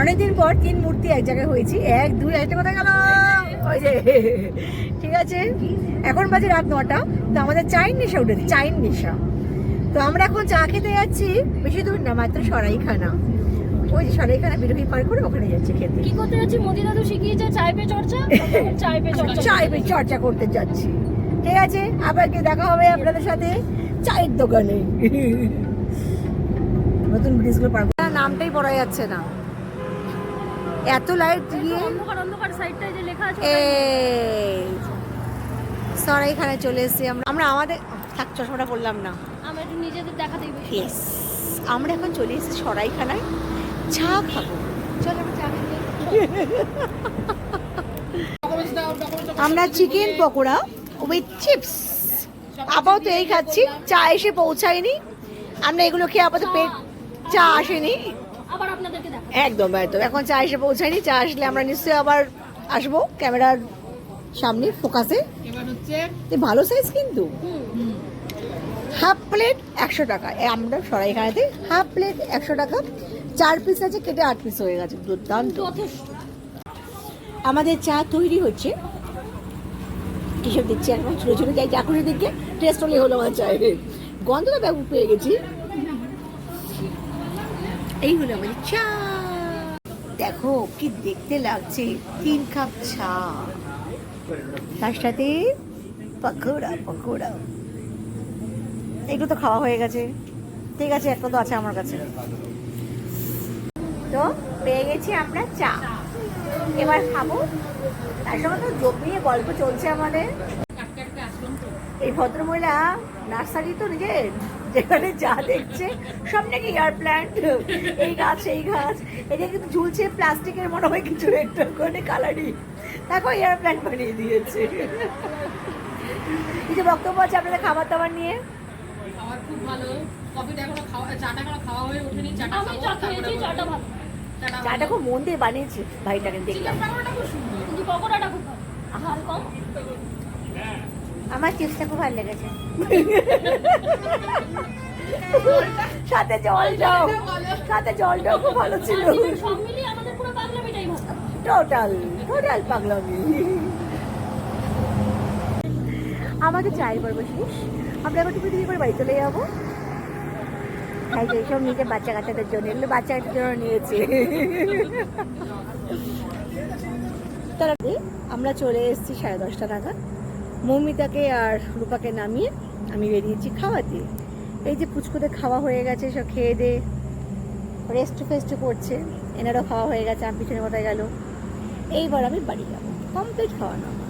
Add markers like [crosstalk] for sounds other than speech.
অনেকদিন পর তিন মূর্তি এক জায়গায় হয়েছি। এক দুই একটা কোথায় গেল? ওই যে ঠিক আছে? এখন বাজে রাত নটা। তো আমাদের চায়ের নেশা উঠেছে চায়ের নেশা। তো আমরা এখন চা খেতে যাচ্ছি। বেশি দূর না মাত্র সরাইখানা। ওই যে সরাইখানা বিরোধী পার করে ওখানে যাচ্ছি খেতে। কি করতে যাচ্ছি? মোদি দাদু শিখিয়েছে চায় পে চর্চা চায় পে চর্চা। চায় বে চর্চা করতে যাচ্ছি। ঠিক আছে? আবার গিয়ে দেখা হবে আপনাদের সাথে চায়ের দোকানে। [laughs] নতুন ব্রিজগুলো পার নামটাই পড়া যাচ্ছে না। এত লাইট দিয়ে? সরাইখানে চলে এসেছি আমরা। আমরা আমাদের থাক চশমাটা করলাম না। আমরা একটু নিজেদের দেখাতেই ইয়েস আমরা এখন চলে এসেছি সরাইখানায়। চা খাব। চল আমরা চা আমরা চিকেন পকোড়া উইথ চিপস আপাতত এই খাচ্ছি। চা এসে পৌঁছায়নি। আমরা এগুলো খেয়ে আপাতত পেট চা আসেনি। আবার আপনাদেরকে দেখা একদম একদম এখন চা এসে পৌঁছায়নি। চা আসলে আমরা নিশ্চয়ই আবার আসব ক্যামেরার সামনে ফোকাসে। এ ভালো সাইজ কিন্তু। হাফ প্লেট একশো টাকা। এ আমরা সরাইখানাতে হাফ প্লেট একশো টাকা। চার পিস আছে কেটে আট পিস হয়ে গেছে দুর্দান্ত। আমাদের চা তৈরি হচ্ছে। কিসব দিচ্ছি এখন ছোটো ছোটো যাই চাকুরি দিকে টেস্ট হলে হলো আমার চায় গন্ধটা ব্যাপক পেয়ে গেছি। এই হলো আমাদের চা। দেখো, কি দেখতে লাগছে, তিন কাপ চা। তার সাথে পকোড়া পকোড়া। এগুলো তো খাওয়া হয়ে গেছে। ঠিক আছে একটা তো আছে আমার কাছে। তো, পেয়ে গেছি আমরা চা। এবার খাব। তার সঙ্গে তো জমিয়ে গল্প চলছে আমাদের। এই ভদ্রমহিলা নার্সারি তো নিজের যেখানে যা দেখছে সব নাকি এয়ার প্ল্যান্ট এই গাছ এই গাছ। এটা কিন্তু ঝুলছে প্লাস্টিকের মনে হয় কিছু একটা করে কালারি দেখো এয়ার প্ল্যান্ট বানিয়ে দিয়েছে। কিছু বক্তব্য আছে আপনাদের খাবার দাবার নিয়ে। খাবার খুব ভালো। কফিটা এখনও খাওয়া চাটা এখনও খাওয়া হয়ে ওঠেনি চাটা আমি চা খেয়েছি চাটা ভালো। চাটা চাটা খুব মন দিয়ে বানিয়েছে ভাইটাকে দেখলাম। চিকেন পকোড়াটা খুব সুন্দর কিন্তু পকোড়াটা খুব ভালো। কম? আমার চিপসটা খুব ভালো লেগেছে। [laughs] সাথে জলটাও সাথে জলটাও খুব ভালো ছিল। টোটাল টোটাল পাগলামি। আমাদের চায়ের পর্ব শেষ। আমরা টুকু দিয়ে করে বাড়ি চলে যাব। তাই যে সব নিজের বাচ্চা কাচ্চাদের জন্য এগুলো বাচ্চা কাচ্চার জন্য নিয়েছে। তারা আমরা চলে এসেছি সাড়ে দশটা নাগাদ। মৌমিতাকে আর রূপাকে নামিয়ে আমি বেরিয়েছি খাওয়াতে। এই যে পুচকুতে খাওয়া হয়ে গেছে, সব খেয়ে দে। রেস্ট ফেস্ট করছে। এনারও খাওয়া হয়ে গেছে, আমি পিছনে কোথায় গেল। এইবার আমি বাড়ি যাব। কমপ্লিট খাওয়ানো